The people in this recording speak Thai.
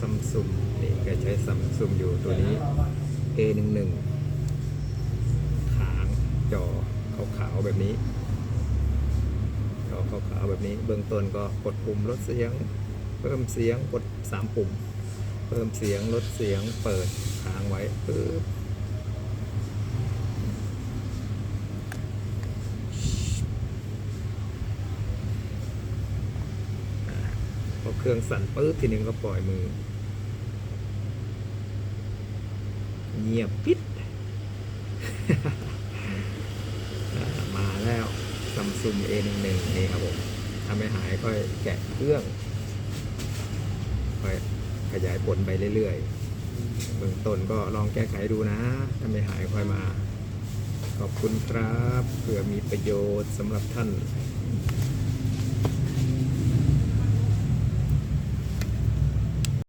ซัมซุงนี่แกใช้ซัมซุงอยู่ตัวนี้ A11 ขางจอขาวๆแบบนี้จอขาวๆแบบนี้ เบื้องต้นก็กดปุ่มลดเสียง เพิ่มเสียงกด 3 ปุ่ม เพิ่มเสียงลดเสียงเปิดค้างไว้ปึ๊บอ่า พอเครื่องสั่นปึ๊บทีนึงก็ปล่อยมือ เงียบปิด มาแล้วซัมซุง A11 นี่ครับผมถ้าไม่หายค่อยแกะเครื่องค่อยขยายผลไปเรื่อยๆเบื้องต้นก็ลองแก้ไขดูนะ ถ้าไม่หายค่อยมา ขอบคุณครับเผื่อมีประโยชน์สำหรับท่าน